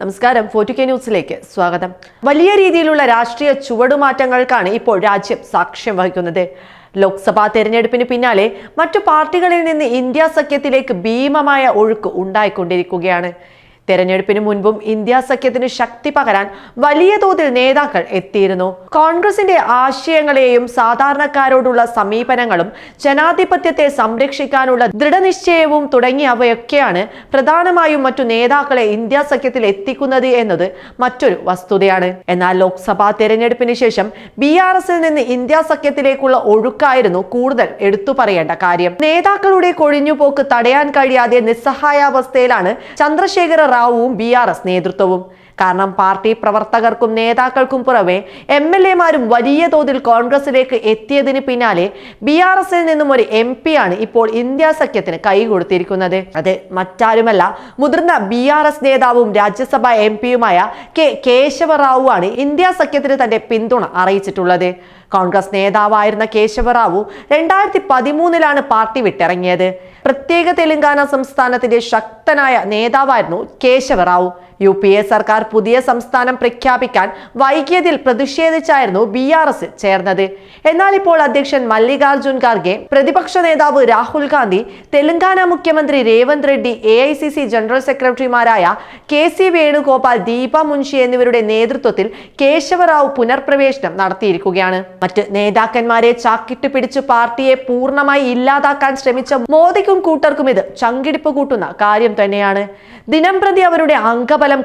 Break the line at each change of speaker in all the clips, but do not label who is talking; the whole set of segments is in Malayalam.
നമസ്കാരം. ഫോർട്ടി കെ ന്യൂസിലേക്ക് സ്വാഗതം. വലിയ രീതിയിലുള്ള രാഷ്ട്രീയ ചുവടുമാറ്റങ്ങൾക്കാണ് ഇപ്പോൾ രാജ്യം സാക്ഷ്യം വഹിക്കുന്നത്. ലോക്സഭാ തെരഞ്ഞെടുപ്പിന് പിന്നാലെ മറ്റു പാർട്ടികളിൽ നിന്ന് ഇന്ത്യ സഖ്യത്തിലേക്ക് ഭീമമായ ഒഴുക്ക് ഉണ്ടായിക്കൊണ്ടിരിക്കുകയാണ്. തെരഞ്ഞെടുപ്പിന് മുൻപും ഇന്ത്യ സഖ്യത്തിന് ശക്തി പകരാൻ വലിയ തോതിൽ നേതാക്കൾ എത്തിയിരുന്നു. കോൺഗ്രസിന്റെ ആശയങ്ങളെയും സാധാരണക്കാരോടുള്ള സമീപനങ്ങളും ജനാധിപത്യത്തെ സംരക്ഷിക്കാനുള്ള ദൃഢനിശ്ചയവും തുടങ്ങിയവയൊക്കെയാണ് പ്രധാനമായും മറ്റു നേതാക്കളെ ഇന്ത്യ സഖ്യത്തിൽ എത്തിക്കുന്നത് എന്നത് മറ്റൊരു വസ്തുതയാണ്. എന്നാൽ ലോക്സഭാ തെരഞ്ഞെടുപ്പിന് ശേഷം ബി ആർ എസിൽ നിന്ന് ഇന്ത്യ സഖ്യത്തിലേക്കുള്ള ഒഴുക്കായിരുന്നു കൂടുതൽ എടുത്തു പറയേണ്ട കാര്യം. നേതാക്കളുടെ കൊഴിഞ്ഞുപോക്ക് തടയാൻ കഴിയാതെ നിസ്സഹായാവസ്ഥയിലാണ് ചന്ദ്രശേഖര റാവുവും ബി ആർ എസ് നേതൃത്വവും. കാരണം പാർട്ടി പ്രവർത്തകർക്കും നേതാക്കൾക്കും പുറമെ എം എൽ എമാരും വലിയ തോതിൽ കോൺഗ്രസിലേക്ക് എത്തിയതിന് പിന്നാലെ ബി ആർ എസിൽ നിന്നും ഒരു എം പി ആണ് ഇപ്പോൾ ഇന്ത്യ സഖ്യത്തിന് കൈ കൊടുത്തിരിക്കുന്നത്. അത് മറ്റാരുമല്ല മുതിർന്ന ബി ആർ എസ് നേതാവും രാജ്യസഭാ എം പിയുമായ കെ കേശവറാവു ആണ് ഇന്ത്യ സഖ്യത്തിന് തന്റെ പിന്തുണ അറിയിച്ചിട്ടുള്ളത്. കോൺഗ്രസ് നേതാവായിരുന്ന കേശവറാവു രണ്ടായിരത്തി പതിമൂന്നിലാണ് പാർട്ടി വിട്ടിറങ്ങിയത്. പ്രത്യേക തെലങ്കാന സംസ്ഥാനത്തിന്റെ ശക്തനായ നേതാവായിരുന്നു കേശവറാവു. യു പി എ സർക്കാർ പുതിയ സംസ്ഥാനം പ്രഖ്യാപിക്കാൻ വൈകിയതിൽ പ്രതിഷേധിച്ചായിരുന്നു ബി ആർ എസ് ചേർന്നത്. എന്നാൽ ഇപ്പോൾ അധ്യക്ഷൻ മല്ലികാർജുൻ ഖാർഗെ പ്രതിപക്ഷ നേതാവ് രാഹുൽ ഗാന്ധി തെലങ്കാന മുഖ്യമന്ത്രി Revanth Reddy A I C C general സെക്രട്ടറിമാരായ കെ സി വേണുഗോപാൽ ദീപ മുൻഷി എന്നിവരുടെ നേതൃത്വത്തിൽ കേശവറാവു പുനർപ്രവേശനം നടത്തിയിരിക്കുകയാണ്. മറ്റ് നേതാക്കന്മാരെ ചാക്കിട്ട് പിടിച്ച് പാർട്ടിയെ പൂർണമായി ഇല്ലാതാക്കാൻ ശ്രമിച്ച മോദിക്കും കൂട്ടർക്കും ഇത് ചങ്കിടിപ്പ് കൂട്ടുന്ന കാര്യം തന്നെയാണ്. ദിനംപ്രതി അവരുടെ അംഗബലം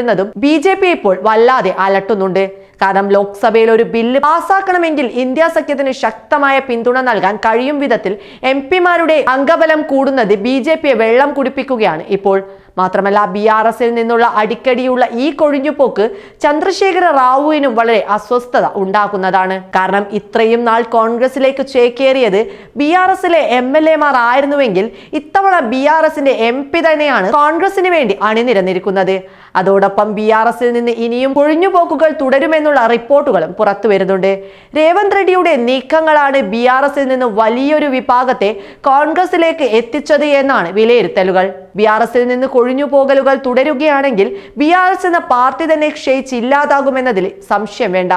കൂടിക്കൊണ്ടുവരുന്നതും ബി ജെ പി ഇപ്പോൾ വല്ലാതെ അലട്ടുന്നുണ്ട്. കാരണം ലോക്സഭയിൽ ഒരു ബില്ല് പാസ്സാക്കണമെങ്കിൽ ഇന്ത്യ സഖ്യത്തിന് ശക്തമായ പിന്തുണ നൽകാൻ കഴിയും വിധത്തിൽ എം പിമാരുടെ അംഗബലം കൂടുന്നത് ബി ജെ പിയെ വെള്ളം കുടിപ്പിക്കുകയാണ് ഇപ്പോൾ. മാത്രമല്ല ബി ആർ എസിൽ നിന്നുള്ള അടിക്കടിയുള്ള ഈ കൊഴിഞ്ഞുപോക്ക് ചന്ദ്രശേഖര റാവുവിനും വളരെ അസ്വസ്ഥത ഉണ്ടാക്കുന്നതാണ് കാരണം ഇത്രയും നാൾ കോൺഗ്രസിലേക്ക് ചേക്കേറിയത് ബി ആർ എസിലെ എം എൽ എമാർ ആയിരുന്നുവെങ്കിൽ ഇത്തവണ ബി ആർ എസിന്റെ എം പി തന്നെയാണ് കോൺഗ്രസിന് വേണ്ടി അണിനിരന്നിരിക്കുന്നത്. അതോടൊപ്പം ബി ആർ എസിൽ നിന്ന് ഇനിയും കൊഴിഞ്ഞുപോക്കുകൾ തുടരുമെന്നുള്ള റിപ്പോർട്ടുകളും പുറത്തു വരുന്നുണ്ട്. രേവന്ത് റെഡ്ഡിയുടെ നീക്കങ്ങളാണ് ബി ആർ എസിൽ നിന്ന് വലിയൊരു വിഭാഗത്തെ കോൺഗ്രസിലേക്ക് എത്തിച്ചത് എന്നാണ് വിലയിരുത്തലുകൾ. ബി ആർ എസിൽ നിന്ന് കൊഴിഞ്ഞു പോകലുകൾ തുടരുകയാണെങ്കിൽ ബി ആർ എസ് എന്ന പാർട്ടി തന്നെ ക്ഷയിച്ചില്ലാതാകുമെന്നതിൽ സംശയം വേണ്ട.